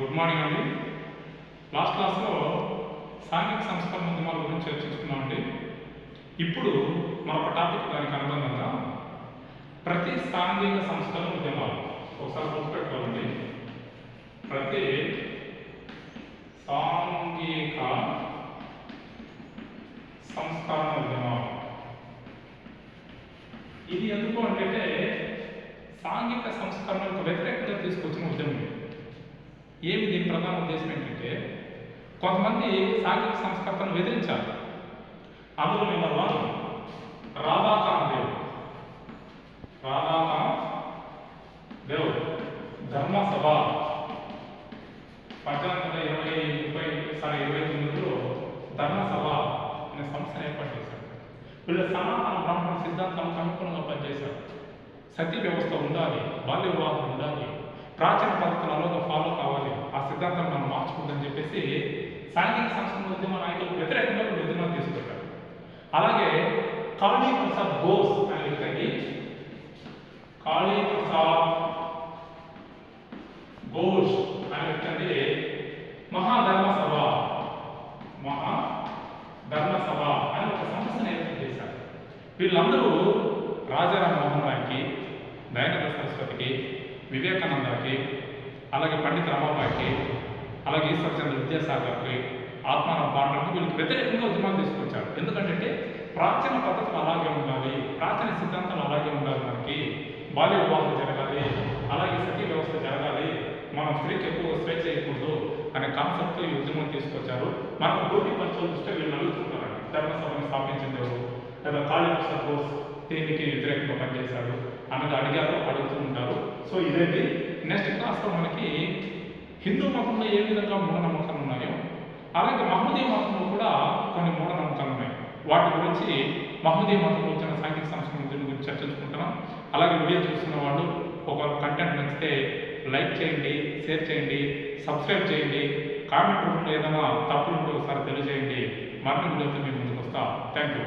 Good morning అండి. Last క్లాస్లో సాంఘిక సంస్కరణ ఉద్యమాల గురించి చర్చించుకున్నామండి. ఇప్పుడు మరొక టాపిక్ దానికి అనుబంధంగా ప్రతి సాంఘిక సంస్కరణ ఉద్యమాలు. ఒకసారి గుర్తుపెట్టుకోవాలండి ప్రతి సాంఘిక సంస్కరణ ఉద్యమాలు. ఇది ఎందుకు అంటే సాంఘిక సంస్కరణకు వ్యతిరేకంగా తీసుకొచ్చిన ఉద్యమం. ఏమి దీని ప్రధాన ఉద్దేశం ఏంటంటే కొంతమంది సాంఘిక సంస్కర్తను వ్యతిరేకించారు అందులో నెంబర్ వన్ రాధాకాం దేవుడు రాధాకాం దేవుడు ధర్మసభ. పద్దెనిమిది వందల ఇరవై ముప్పై సారీ ఇరవై తొమ్మిదిలో ధర్మసభ అనే సంస్థను ఏర్పాటు చేశారు. వీళ్ళు సనాతన బ్రాహ్మణ సిద్ధాంతాలకు అనుకూలంగా పనిచేశారు. సతీ వ్యవస్థ ఉండాలి బాల్య వివాహం ఉండాలి ప్రాచీన కావాలి సిద్ధాంతం మనం మార్చుకుందని చెప్పేసి సాంఘిక సంస్కృతి ఉద్యమ నాయకులకు వ్యతిరేకంగా వీళ్ళు తీసుకుంటారు అలాగే కాళీ ప్రసాద్ బోస్ అనే వ్యక్తి కాళీ ప్రసాద్ బోస్ అనే వ్యక్తి మహాధర్మ సభ మహా ధర్మసభ అని ఒక సంస్థను ఏర్పాటు చేశారు. వీళ్ళందరూ రాజారాం మోహన్ రాయ్కి దయానంద సరస్వతికి వివేకానందకి అలాగే పండిత రమాబాయికి అలాగే ఈశ్వరచంద్ర విద్యాసాగర్కి ఆత్మారాం పాండవుకి వీళ్ళకి వ్యతిరేకంగా ఉద్యమాలు తీసుకొచ్చారు. ఎందుకంటే ప్రాచీన పద్ధతులు అలాగే ఉండాలి ప్రాచీన సిద్ధాంతాలు అలాగే ఉండాలి మనకి. బాల్య వివాహం జరగాలి అలాగే సతీ వ్యవస్థ జరగాలి. మనం స్త్రీకి ఎక్కువ స్వేచ్ఛ చేయకూడదు అనే కాన్సెప్ట్ ఈ ఉద్యమం తీసుకొచ్చారు. మనకు భూమి పరీక్షలు చూస్తే వీళ్ళు అడుగుతుంటారండి ధర్మసభను స్థాపించింది ఎవరు లేదా కాళీ ప్రసాద్ దీనికి దేనికి వ్యతిరేకంగా పనిచేశాడు అన్నది అడిగారు అడుగుతూ ఉంటారు. సో ఇదేంటి నెక్స్ట్ క్లాస్లో మనకి హిందూ మతంలో ఏ విధంగా మూఢనమ్మకాలు ఉన్నాయో అలాగే మహమ్మదీయ మతంలో కూడా కొన్ని మూఢనమ్మకాలు ఉన్నాయి. వాటి గురించి మహమ్మదీయ మతంలో వచ్చిన సాంఘిక సంస్కృతి గురించి చర్చించుకుంటున్నాం. అలాగే వీడియో చూస్తున్న వాళ్ళు ఒక కంటెంట్ నచ్చితే లైక్ చేయండి షేర్ చేయండి సబ్స్క్రైబ్ చేయండి కామెంట్ రూపంలో ఏదైనా తప్పులు ఉంటే ఒకసారి తెలియజేయండి. మరిన్ని వీడియోతో మేము ముందుకు వస్తాం. Thank you